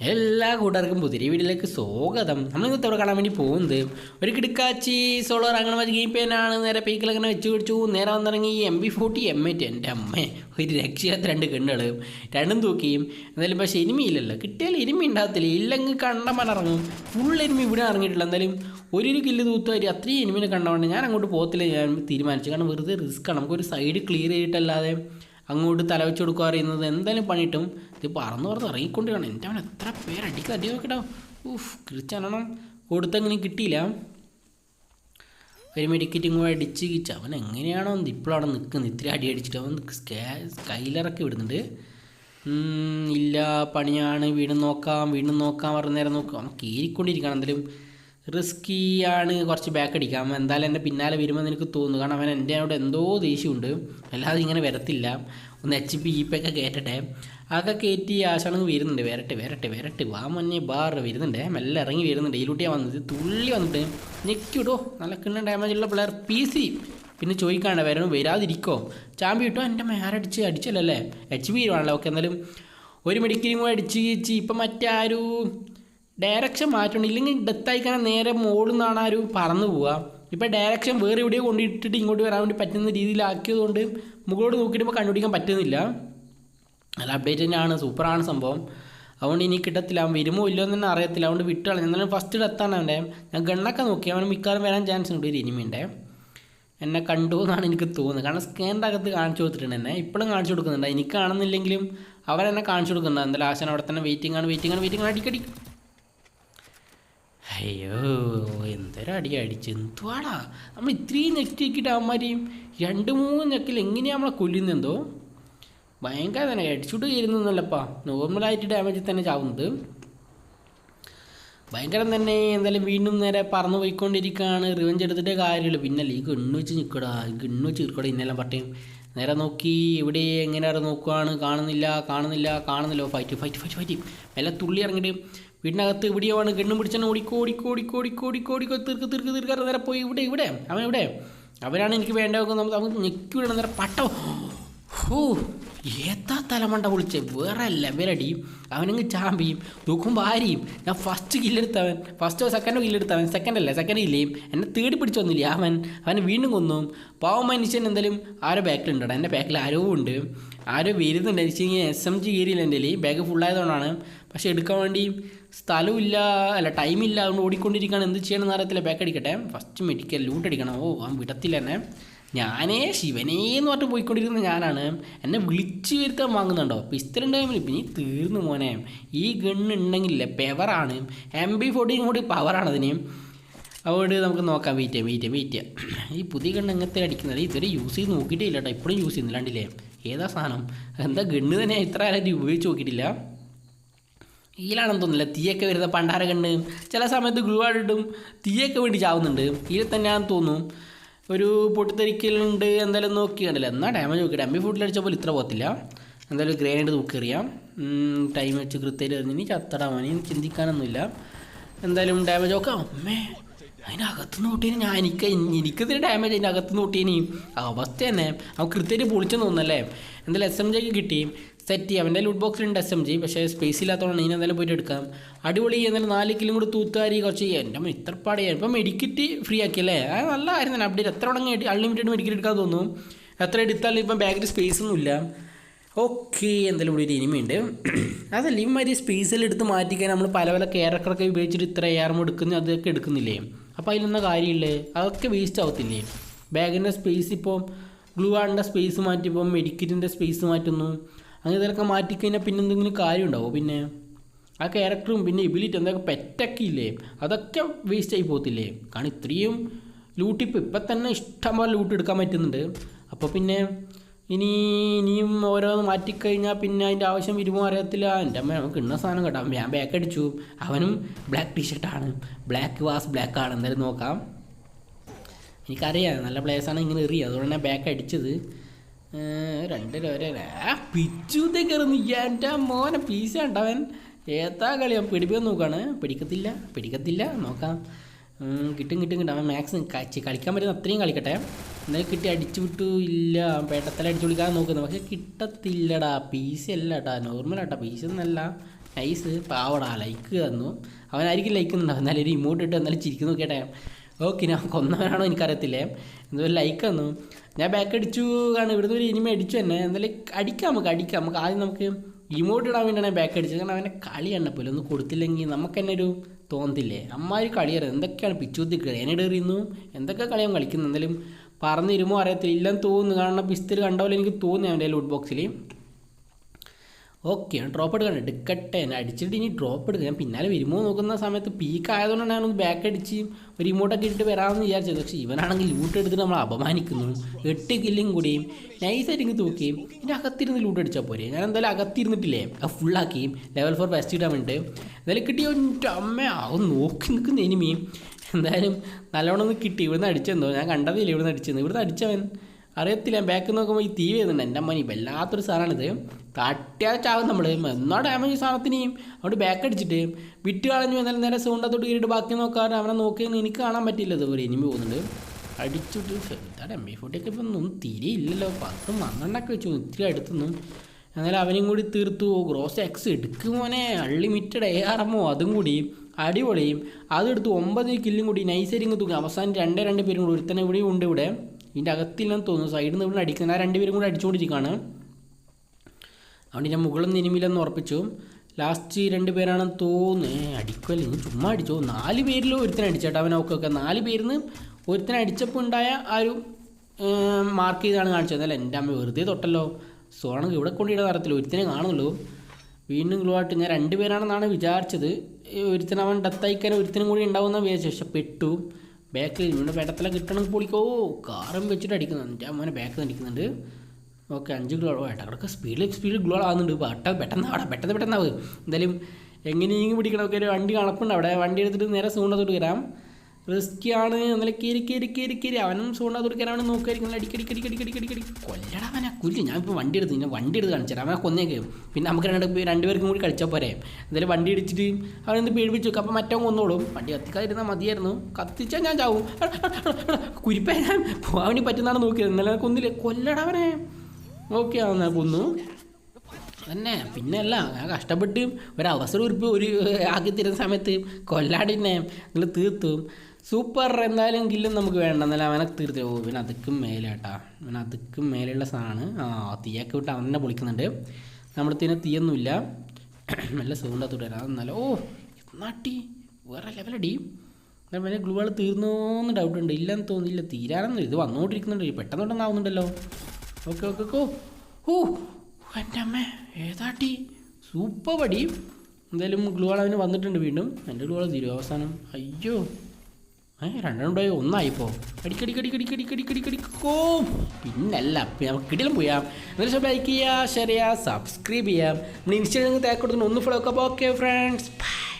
എല്ലാ കൂട്ടുകാർക്കും പുതിയ വീട്ടിലേക്ക് സ്വാഗതം. നമ്മൾ ഇന്നത്തെ അവിടെ കാണാൻ വേണ്ടി പോകുന്നത് ഒരു കിടക്കാച്ചി സോളോർ അങ്ങനെ മതി ഗെയിം പേനാണ് നേരെ പീക്കിൽ അങ്ങനെ വെച്ച് പിടിച്ചു. നേരെ വന്നിറങ്ങി M B forty M eight എന്റെ അമ്മേ ഒരു രക്ഷയാത്ത രണ്ട് കണ്ണുകൾ രണ്ടും തൂക്കിയും എന്തായാലും പക്ഷേ ഇനിമിയില്ലല്ലോ കിട്ടിയാൽ ഇനിമി ഉണ്ടാകത്തില്ല. ഇല്ലെങ്കിൽ കണ്ടമാൻ ഇറങ്ങും. ഫുൾ ഇനിമി ഇവിടെ ഇറങ്ങിയിട്ടില്ല. എന്തായാലും ഒരു ഒരു കില്ല് തൂത്തുകാരി അത്രയും ഇനിമിനെ കണ്ടതുകൊണ്ട് ഞാൻ അങ്ങോട്ട് പോകത്തില്ല ഞാൻ തീരുമാനിച്ചു. കാരണം വെറുതെ റിസ്ക്കാണ് നമുക്കൊരു സൈഡ് ക്ലിയർ ചെയ്തിട്ടല്ലാതെ അങ്ങോട്ട് തല വെച്ച് കൊടുക്കുക അറിയുന്നത് എന്തായാലും പണിയിട്ടും ഇത് പറന്ന് പറന്ന് ഇറങ്ങിക്കൊണ്ടിരിക്കണം എന്റെ അവൻ എത്ര പേര് അടിക്കുക അടി നോക്കട്ടോ. ഊഫ് കിളിച്ചാണം കൊടുത്തങ്ങനെ കിട്ടിയില്ല. ഒരു മെഡിക്കറ്റ് ഇങ്ങോട്ട് അടിച്ച് കിച്ച്. അവൻ എങ്ങനെയാണോ ഇപ്പോഴവിടെ നിൽക്കുന്നത്. ഇത്തിരി അടി അടിച്ചിട്ട് അവൻ കയ്യിലിറക്കി വിടുന്നുണ്ട് ഇല്ല പണിയാണ്. വീണ്ടും നോക്കാം വീണ്ടും നോക്കാം പറഞ്ഞ നേരം നോക്കാം. കീറിക്കൊണ്ടിരിക്കണം എന്തായാലും. റിസ്കി ആണ് കുറച്ച് ബാക്ക് അടിക്കാം എന്തായാലും എന്റെ പിന്നാലെ വരുമെന്ന് എനിക്ക് തോന്നുന്നു. കാരണം അവൻ എന്റെ അവിടെ എന്തോ ദേഷ്യമുണ്ട്. അല്ലാതെ ഇങ്ങനെ വരത്തില്ല. ഒന്ന് എച്ച് പി ഇപ്പൊക്കെ ഒക്കെ കയറ്റട്ടെ അതൊക്കെ കയറ്റി ആശാണെങ്കിൽ വരുന്നുണ്ട്. വരട്ടെ വരട്ടെ വരട്ടെ. വാ മഞ്ഞ ബാർ വരുന്നുണ്ട്. മെല്ലെ ഇറങ്ങി വരുന്നുണ്ട്. ഇതിലൂട്ടിയാണ് വന്നത് തുള്ളി വന്നിട്ട് ഞെക്കിവിടോ നല്ല കിണ്ണ ഡാമേജ് ഉള്ള പ്ലെയർ പി സി പിന്നെ ചോദിക്കാണ്ട് വരണം വരാതിരിക്കോ? ചാമ്പി കിട്ടോ എന്റെ മേരടിച്ച് അല്ലേ എച്ച് പി ആണല്ലോ ഓക്കെ എന്നാലും ഒരു മെഡിക്കലും കൂടെ അടിച്ച് കീച്ച്. ഇപ്പം മറ്റേ ആ ഒരു ഡയറക്ഷൻ മാറ്റണം. ഇല്ലെങ്കിൽ ഡെത്ത് ആയിക്കാൻ നേരെ മുകളിൽ നിന്നാണ് ആ ഒരു പറന്നു പോവുക. ഇപ്പം ഡയറക്ഷൻ വേറെ എവിടെയോ കൊണ്ടിട്ടിട്ട് ഇങ്ങോട്ട് വരാൻ വേണ്ടി പറ്റുന്ന രീതിയിലാക്കിയതുകൊണ്ട് മുകളോട് നോക്കിയിട്ട് ഇപ്പോൾ കണ്ടുപിടിക്കാൻ പറ്റുന്നില്ല. നല്ല അപ്ഡേറ്റ് തന്നെയാണ്. സൂപ്പറാണ് സംഭവം. അതുകൊണ്ട് ഇനി കിട്ടത്തില്ല. അവൻ വരുമോ ഇല്ലയോ എന്ന് തന്നെ അറിയത്തില്ല. അതുകൊണ്ട് വിട്ട് എന്നാലും ഫസ്റ്റ് ഡെത്താണ് അവന്റെ. ഞാൻ ഗണ്ണൊക്കെ നോക്കി. അവൻ മിക്കവാറും വരാൻ ചാൻസ് ഉണ്ട്. ഒരു ഇനിമിന്റെ എന്നെ കണ്ടു എന്നാണ് എനിക്ക് തോന്നുന്നത്. കാരണം സ്കാനിന്റെ അകത്ത് കാണിച്ചു കൊടുത്തിട്ടുണ്ട് എന്നെ. ഇപ്പോഴും കാണിച്ചു കൊടുക്കുന്നുണ്ട്. എനിക്ക് കാണുന്നില്ലെങ്കിലും അവരെന്നെ കാണിച്ചു കൊടുക്കുന്നുണ്ട്. എന്തായാലും ആശാൻ അവിടെ തന്നെ വെയിറ്റിംഗ് ആണ് വെയിറ്റിംഗ് ആണ് വെയിറ്റിംഗ് ആണ്. അടിക്കടി. അയ്യോ എന്തൊരു അടി അടിച്ച്. എന്തുവാടാ? നമ്മൾ ഇത്രയും നെക്കിട്ട് അവന്മാരെയും രണ്ട് മൂന്ന് നെക്കിൽ എങ്ങനെയാണ് നമ്മളെ കൊല്ലുന്നെന്തോ ഭയങ്കര തന്നെ. അടിച്ചുട്ട് കയറുന്നല്ലപ്പാ നോർമലായിട്ട് ഡാമേജിൽ തന്നെ ചാവുന്നത്. ഭയങ്കരം തന്നെ എന്തായാലും വീണ്ടും നേരെ പറന്നു പോയിക്കൊണ്ടിരിക്കുകയാണ്. റിവഞ്ച് എടുത്തിട്ടേ കാര്യമുള്ളൂ. പിന്നെ ഈ ഗണ്ണു വെച്ച് നിൽക്കടാ ഗണ്ണു വെച്ച് നിൽക്കടാ ഇന്നെല്ലാം പട്ടയും. നേരെ നോക്കി ഇവിടെ എങ്ങനെയാണ് നോക്കുകയാണ് കാണുന്നില്ല കാണുന്നില്ല കാണുന്നില്ല. ഫൈറ്റ് ഫൈറ്റ് ഫൈറ്റ് ഫൈറ്റ് എല്ലാം തുള്ളി ഇറങ്ങിയിട്ട് വീടിനകത്ത് ഇവിടെയാണ് ഗണ്ണും പിടിച്ചാണ് ഓടിക്കോ ഓടിക്കോ ഓടിക്കോ ഓടിക്കോ ഓടിക്കോ ഓടിക്കോ തീർക്ക് തീർക്ക് തീർക്കാറ് നേരെ പോയി. ഇവിടെ ഇവിടെ അവൻ ഇവിടെ. അവരാണ് എനിക്ക് വേണ്ട നമുക്ക് നമുക്ക് ഞെക്കി നേരെ പട്ടോ. ഹോ ഏതാ തലമണ്ട വിളിച്ച് വേറെ ലെവലടി. അവനങ്ങ് ചാമ്പിയും തൂക്കും ഭാര്യയും. ഞാൻ ഫസ്റ്റ് കില്ലെടുത്തവൻ ഫസ്റ്റോ സെക്കൻഡോ കില്ലെടുത്തവൻ സെക്കൻഡ് അല്ല സെക്കൻഡ് ഇല്ലേയും എന്നെ തേടി പിടിച്ചൊന്നുമില്ല അവൻ അവനെ വീണ്ടും കൊന്നു. പാവം മനുഷ്യൻ എന്തായാലും ആരോ ബാക്കിലുണ്ടോ എന്റെ ബാക്കിൽ ആരോ ഉണ്ട്. ആരോ വരുന്നുണ്ട്. വെച്ച് കഴിഞ്ഞാൽ എസ് എം ജി കയറിയില്ല എന്റെ ബാഗ് ഫുള്ളായതുകൊണ്ടാണ് പക്ഷേ എടുക്കാൻ വേണ്ടി സ്ഥലമില്ല അല്ല ടൈമില്ല അതുകൊണ്ട് ഓടിക്കൊണ്ടിരിക്കുകയാണ്. എന്ത് ചെയ്യണമെന്ന് അറിയത്തില്ല. ബാക്ക് അടിക്കട്ടെ. ഫസ്റ്റ് മെഡിക്കൽ ലൂട്ട് അടിക്കണം. ഓ അവൻ വിടത്തില്ല എന്നെ. ഞാനേ ശിവനേ എന്ന് പറഞ്ഞിട്ട് പോയിക്കൊണ്ടിരിക്കുന്ന ഞാനാണ്. എന്നെ വിളിച്ചു വരുത്താൻ വാങ്ങുന്നുണ്ടോ? പിസ്റ്റലും ടൈമിൽ പിന്നെ തീർന്നു മോനെ. ഈ ഗണ്ണ് ഉണ്ടെങ്കിലേ പെവറാണ് എം ബി ഫോർട്ടീൻ കൂടി പവറാണ് അതിന്. അതുകൊണ്ട് നമുക്ക് നോക്കാം. വെയിറ്റ് ചെയ്യാം വെയിറ്റ് ചെയ്യാം വെയിറ്റ് ചെയ്യാം. ഈ പുതിയ ഗണ്ണ് എങ്ങനത്തെ അടിക്കുന്നത്? ഇതുവരെ യൂസ് ചെയ്ത് നോക്കിയിട്ടേ ഇല്ല കേട്ടോ. ഇപ്പോഴും യൂസ് ചെയ്യുന്നില്ലാണ്ടില്ലേ ഏതാ സാധനം? എന്താ ഗണ്ണ് തന്നെ ഇത്ര ആരും ഉപയോഗിച്ച് നോക്കിയിട്ടില്ല. ഈലാണെന്ന് തോന്നുന്നില്ല. തീയൊക്കെ വരുന്ന പണ്ടാര കണ്ട് ചില സമയത്ത് ഗ്ലൂ ആയിട്ടിട്ടും തീയൊക്കെ വേണ്ടി ചാവുന്നുണ്ട്. ഈ തന്നെയാണെന്ന് തോന്നുന്നു ഒരു പൊട്ടിത്തെറിക്കലുണ്ട്. എന്തായാലും നോക്കി കണ്ടില്ല. എന്നാൽ ഡാമേജ് നോക്കി. ഡമ്മി ഫുഡിൽ പോലെ ഇത്ര പോകത്തില്ല. എന്തായാലും ഗ്രേനേഡ് നോക്കിയറിയാം ടൈം വെച്ച് കൃത്യമായിട്ട് എറിഞ്ഞിനി ചത്തടാ. മണി ചിന്തിക്കാനൊന്നുമില്ല. എന്തായാലും ഡാമേജ് നോക്കാം. അമ്മേ അതിനകത്ത് കൂട്ടിയതിന് ഞാൻ എനിക്ക് എനിക്കതിന് ഡാമേജ് അതിന്റെ അകത്ത് കൂട്ടിയതിന് അവസ്ഥ തന്നെ. അവൻ കൃത്യമായിട്ട് പൊളിച്ചെന്ന് തോന്നുന്നല്ലേ? എന്തായാലും എസ് എം ജെക്ക് കിട്ടി. സെറ്റ് ചെയ്യാം അവന്റെ ലൂട്ട് ബോക്സിലുണ്ട് എസ് എം ജി പക്ഷേ സ്പേസ് ഇല്ലാത്തതുകൊണ്ട് ഇനി എന്തായാലും പോയിട്ട് എടുക്കാം. അടിപൊളി എന്നാലും നാല് കിലും കൂടി തൂത്താരി കുറച്ച് എന്റെ ഇത്ര പാടിയാ. ഇപ്പം മെഡിക്കറ്റ് ഫ്രീ ആക്കിയല്ലേ അത് നല്ല കാര്യം തന്നെ അപ്ഡേറ്റ് എത്ര ഉടങ്ങി അൺലിമിറ്റഡ് മെഡിക്കറ്റ് എടുക്കാൻ തോന്നും എത്ര എടുത്താലും ഇപ്പം ബാഗിൽ സ്പേസ് ഒന്നുമില്ല ഓക്കെ എന്തായാലും ഇവിടെ ഒരു ഇനിമയുണ്ട് അതല്ല ഇമാതിരി സ്പേസിൽ എടുത്ത് മാറ്റിക്കാൻ നമ്മൾ പല പല ക്യാരക്ടറൊക്കെ ഉപയോഗിച്ചിട്ട് ഇത്ര എയർമോ എടുക്കുന്നു അതൊക്കെ എടുക്കുന്നില്ലേ? അപ്പോൾ അതിലൊന്നും കാര്യമില്ലേ. അതൊക്കെ വേസ്റ്റ് ആവത്തില്ലേ? ബാഗിന്റെ സ്പേസ് ഇപ്പോൾ ഗ്ലൂ ആണിന്റെ സ്പേസ് മാറ്റിയപ്പോൾ മെഡിക്കറ്റിന്റെ സ്പേസ് മാറ്റുന്നു. അങ്ങനെ ഇതൊക്കെ മാറ്റിക്കഴിഞ്ഞാൽ പിന്നെ എന്തെങ്കിലും കാര്യം ഉണ്ടാവും പിന്നെ ആ ക്യാരക്ടറും പിന്നെ എബിലിറ്റി എന്തൊക്കെ പെറ്റൊക്കെ ഇല്ലേ അതൊക്കെ വേസ്റ്റ് ആയി പോകത്തില്ലേ? കാരണം ഇത്രയും ലൂട്ടിപ്പ് ഇപ്പം തന്നെ ഇഷ്ടം പോലെ ലൂട്ട് എടുക്കാൻ പറ്റുന്നുണ്ട്. അപ്പോൾ പിന്നെ ഇനി ഇനിയും ഓരോന്ന് മാറ്റിക്കഴിഞ്ഞാൽ പിന്നെ അതിന്റെ ആവശ്യം വരുമോ അറിയത്തില്ല. എന്റെ അമ്മ നമുക്ക് ഇന്ന സാധനം കേട്ടോ. ഞാൻ ബാക്ക് അടിച്ചു. അവനും ബ്ലാക്ക് ടീഷർട്ടാണ് ബ്ലാക്ക് വാസ് ബ്ലാക്ക് ആണ്. എന്തായാലും നോക്കാം. എനിക്കറിയാം. നല്ല പ്ലേസാണ് ഇങ്ങനെ എറിയുക അതുകൊണ്ട് ഞാൻ ബാക്ക് അടിച്ചത്. രണ്ട് ഒരേ ആ മോനെ പീസ് കണ്ടവൻ. ഏത്താ കളി? അവൻ പിടിപ്പിക്കാൻ നോക്കുകയാണ് പിടിക്കത്തില്ല പിടിക്കത്തില്ല. നോക്കാം. കിട്ടും കിട്ടും കിട്ടും. അവൻ മാക്സിമം കച്ചി കളിക്കാൻ പറ്റുന്ന അത്രയും കളിക്കട്ടെ. എന്നാലും കിട്ടി അടിച്ചു വിട്ടു. ഇല്ല പേട്ടത്തല അടിച്ചു വിളിക്കാൻ നോക്കുന്നത് പക്ഷെ കിട്ടത്തില്ലടാ. പീസ് അല്ല കേട്ടാ. നോർമൽ ആട്ടാ. പീസ് എന്നല്ല നൈസ് പാവടാ. ലൈക്ക് തന്നു. അവനായിരിക്കും ലൈക്ക് തന്നുണ്ടാവും എന്നാലും ഒരു ഇമോട്ട് ഇട്ട് എന്നാലും ചിരിക്കുന്നു. കേട്ടെ? ഓക്കെ ഞാൻ കൊന്നവനാണോ എനിക്കറിയത്തില്ലേ? എന്തോ ലൈക്ക് തന്നു. ഞാൻ ബാക്ക് അടിച്ചു കാരണം ഇവിടുന്ന് ഒരു ഇനിമ അടിച്ചു തന്നെ. എന്തായാലും അടിക്കാം നമുക്ക് അടിക്കാം. നമുക്ക് ആദ്യം നമുക്ക് ഇമോട്ട് ഇടാൻ വേണ്ടിയാണ് ബാക്ക് അടിച്ചത്. കാരണം അവനെ കളി കണ്ടപ്പോൾ ഒന്ന് കൊടുത്തില്ലെങ്കിൽ നമുക്ക് തന്നെ ഒരു തോന്നത്തില്ലേ? അമ്മാതിരി കളിയറിയത് എന്തൊക്കെയാണ് പിച്ചുകുത്തി എറിയുന്നു. എന്തൊക്കെ കളി കളിയാൻ കളിക്കുന്നത് എന്തായാലും പറഞ്ഞു തരുമോ അറിയത്തില്ല. ഇല്ലെന്ന് തോന്നുന്നു. കാരണം പിസ്തൽ കണ്ട പോലെ എനിക്ക് തോന്നി അവന്റെ ലൂട്ട് ബോക്സിൽ ഓക്കെ ഡ്രോപ്പ് എടുക്കണം എടുക്കട്ടെ. ഞാൻ അടിച്ചിട്ട് ഇനി ഡ്രോപ്പ് എടുക്കുക ഞാൻ പിന്നാലെ വരുമോ നോക്കുന്ന സമയത്ത് പീക്ക് ആയതുകൊണ്ടാണ് ഞാനൊന്ന് ബാക്ക് അടിച്ച് ഒരു ഇമോട്ടൊക്കെ ഇട്ട് വരാമെന്ന് വിചാരിച്ചത്. പക്ഷേ ഇവനാണെങ്കിൽ ലൂട്ട് എടുത്തിട്ട് നമ്മൾ അപമാനിക്കുന്നു. എട്ട് കില്ലും കൂടിയും നൈസായിട്ട് ഇങ്ങ് തൂക്കുകയും ഇനി അകത്തിരുന്ന് ലൂട്ട് അടിച്ചാൽ പോരെ. ഞാൻ എന്തായാലും അകത്തിരുന്നിട്ടില്ലേ? ആ ഫുള്ളാക്കിയും ലെവൽ ഫോർ ബെസ്റ്റ് ഇടാൻ വേണ്ടിയിട്ട് എന്തായാലും കിട്ടിയ? അമ്മ അവൻ നോക്കി നിൽക്കുന്ന എനിമിയും എന്തായാലും നല്ലോണം ഒന്ന് കിട്ടി. ഇവിടുന്ന് അടിച്ചെന്തോ? ഞാൻ കണ്ടതില്ല ഇവിടുന്ന് അടിച്ചെന്ന്. ഇവിടുന്ന് അടിച്ചവൻ. അറിയത്തില്ല. ബാക്ക് നോക്കുമ്പോൾ ഈ തീ വരുന്നുണ്ട് എന്റെ അമ്മ വല്ലാത്തൊരു സാധനമാണിത് തട്ടിയാൽ ചാവും നമ്മൾ എന്നാ ഡാമേജ് സാധനത്തിനെയും അവിടെ ബാക്ക് അടിച്ചിട്ട് വിറ്റ് കളഞ്ഞു എന്നാലും നേരെ സൗണ്ടത്തോട്ട് കയറിയിട്ട് ബാക്കി നോക്കാറ്. അവനെ നോക്കിയെന്ന് എനിക്ക് കാണാൻ പറ്റില്ല ഇതുപോലെ എനിമി പോകുന്നുണ്ട്. അടിച്ചിട്ട് ചെറുതാണ് എം ബി ഫോർട്ടിയൊക്കെ ഇപ്പം ഒന്നും തിരി ഇല്ലല്ലോ. പത്തും മണ്ണെണ്ണൊക്കെ വെച്ചു. ഇത്തിരി അടുത്തൊന്നും. എന്നാലും അവനെയും കൂടി തീർത്തു. ഗ്രോസ് എക്സ് എടുക്കും മോനെ. അൺലിമിറ്റഡ് എ ആർ എമ്മോ അതും കൂടി. അടിപൊളിയും അതെടുത്ത് ഒമ്പത് കില്ലും കൂടി. നൈസരിങ് തൂക്കി അവസാനം രണ്ടേ രണ്ട് പേരും കൂടി. ഒരുത്തനെ ഇവിടെയും ഉണ്ട് ഇവിടെ. ഇതിന്റെ അകത്തില്ലെന്ന് തോന്നുന്നു. സൈഡിൽ നിന്ന് ഇവിടെ അടിക്കുന്നത് ആ രണ്ടുപേരും കൂടെ അടിച്ചുകൊണ്ടിരിക്കുകയാണ് അതുകൊണ്ട് ഞാൻ മുകളിൽ നിന്ന് ഇനിമില്ലെന്ന് ഉറപ്പിച്ചു. ലാസ്റ്റ് രണ്ട് പേരാണെന്ന് തോന്നുന്നു. അടിക്കുമല്ലേ ഇനി ചുമ്മാ അടിച്ചോ. നാല് പേരിൽ ഒരുത്തനെ അടിച്ചേട്ടാ ഒക്കെ നാല് പേരിൽ നിന്ന് ഒരുത്തനെ അടിച്ചപ്പോൾ ഉണ്ടായ ആ ഒരു മാർക്ക് ചെയ്താണ് കാണിച്ചത്. അല്ല എന്റെ അമ്മ വെറുതെ തൊട്ടല്ലോ. സോണെങ്കിൽ ഇവിടെ കൊണ്ടിടാൻ അറിയത്തില്ല ഒരുത്തനെ കാണുള്ളൂ. വീണ്ടും ഗ്ലോ ആയിട്ട് ഞാൻ രണ്ട് പേരാണെന്നാണ് വിചാരിച്ചത്. ഒരുത്തൻ അവൻ ഡെത്തായിക്കാൻ ഒരുത്തനും കൂടി ഉണ്ടാവുമെന്നാണ് വിചാരിച്ചു പക്ഷെ പെട്ടു. ബാക്കിൽ ഇവിടെ വെട്ടത്തിലെ കിട്ടണമെങ്കിൽ പൊളിക്കോ. കാറും വെച്ചിട്ട് അടിക്കുന്നുണ്ട് എന്റെ മോനെ ബാക്കിൽ നിന്ന് അടിക്കുന്നുണ്ട് ഓക്കെ അഞ്ച് ഗ്ലോ ഇടക്കിടക്ക് സ്പീഡിൽ സ്പീഡിൽ ഗ്ലോ ആകുന്നുണ്ട് പെട്ടെന്ന് പെട്ടെന്ന് അവിടെ പെട്ടെന്ന് പെട്ടെന്നാവ് എന്തായാലും എങ്ങനെയെങ്കിലും പിടിക്കണമൊക്കെ ഒരു വണ്ടി കണക്കുണ്ട് അവിടെ. വണ്ടി എടുത്തിട്ട് നേരെ സൂണ്ടത്തോട്ട് വരാം. റിസ്ക്കിയാണ് എന്നാലും കയറി കയറി കയറി കയറി അവനും സൂണ്ടത്തോട്ട് തുടക്കാനാണ് നോക്കായിരിക്കും അടിക്കടിക്കടിക്കടിക്കടിക്കടി കൊല്ലടാ അവനെ കുല്ലി. ഞാൻ ഇപ്പോൾ വണ്ടി എടുത്ത് ഞാൻ വണ്ടി എടുത്ത് കാണിച്ചു അവനെ അവനെ കൊന്നേക്കും പിന്നെ നമുക്ക് രണ്ട് രണ്ടുപേർക്കും കൂടി കളിച്ചാൽ പോരെ. എന്തായാലും വണ്ടി ഇടിച്ചിട്ട് അവനൊന്ന് പേടിപ്പിച്ചു വെക്കും. അപ്പോൾ മറ്റവൻ കൊന്നോളും. വണ്ടി കത്തിക്കാതിരുന്നാൽ മതിയായിരുന്നു. കത്തിച്ചാൽ ഞാൻ ചാവും. കുരിപ്പേ ഞാൻ അവന് പറ്റുന്നതാണ് നോക്കിയത്. എന്നാലും കൊന്നില്ലേ? കൊല്ലടാ അവനെ. ഓക്കെ എന്നാൽ കൊന്നു. തന്നെ പിന്നെ അല്ല ഞാൻ കഷ്ടപ്പെട്ട് ഒരു അവസരം ഒരു ആക്കി തരുന്ന സമയത്ത് കൊല്ലാടിനെ നിങ്ങൾ തീർത്തു. സൂപ്പർ എന്തായാലും കില്ലും നമുക്ക് വേണ്ട. എന്നാലും അവനെ തീർത്തി. ഓ ഇവൻ അതുക്കും മേലെ കേട്ടാ ഇവൻ അതുക്കും മേലെയുള്ള സാധനമാണ് ആ തീയൊക്കെ വിട്ട് അവനെ പൊളിക്കുന്നുണ്ട്. നമ്മുടെ തീനെ തീയൊന്നുമില്ല. നല്ല സൗണ്ടത്തോട്ട് വരാം. എന്നാലും ഓ നാട്ടി വേറെ ലെവലടി എന്നാൽ ഗ്ലൂ ഗ്ലൂകൾ തീർന്നോന്ന് ഡൗട്ട് ഉണ്ട്. ഇല്ലെന്ന് തോന്നില്ല തീരാനൊന്നും ഇത് വന്നുകൊണ്ടിരിക്കുന്നുണ്ട് പെട്ടെന്ന് പെട്ടെന്ന് ആവുന്നുണ്ടല്ലോ ഓക്കെ ഓക്കെ ഓ ഓ എന്റെ അമ്മ. ഏതാട്ടി സൂപ്പർ പടി എന്തായാലും ഗ്ലൂ ഗ്ലൂവാൾ അവന് വന്നിട്ടുണ്ട് വീണ്ടും. എന്റെ ഗ്ലൂ ഗ്ലൂവാൾ തീരും അവസാനം. അയ്യോ. ഏ രണ്ടെണ്ണുണ്ടായോ ഒന്നായിപ്പോ. അടിക്കടിക്കടിക്കടിക്കടിക്കടിക്കടിക്കോ പിന്നല്ല നമുക്ക് കിടിലും പോയാം. എന്നാലും ലൈക്ക് ചെയ്യുക ഷെയർ ചെയ്യുക സബ്സ്ക്രൈബ് ചെയ്യാം ഇൻസ്റ്റാഗ്രാമിൽ തേക്ക് കൊടുത്തിട്ട് ഒന്ന് ഫോളോ ഒക്കെ. Okay friends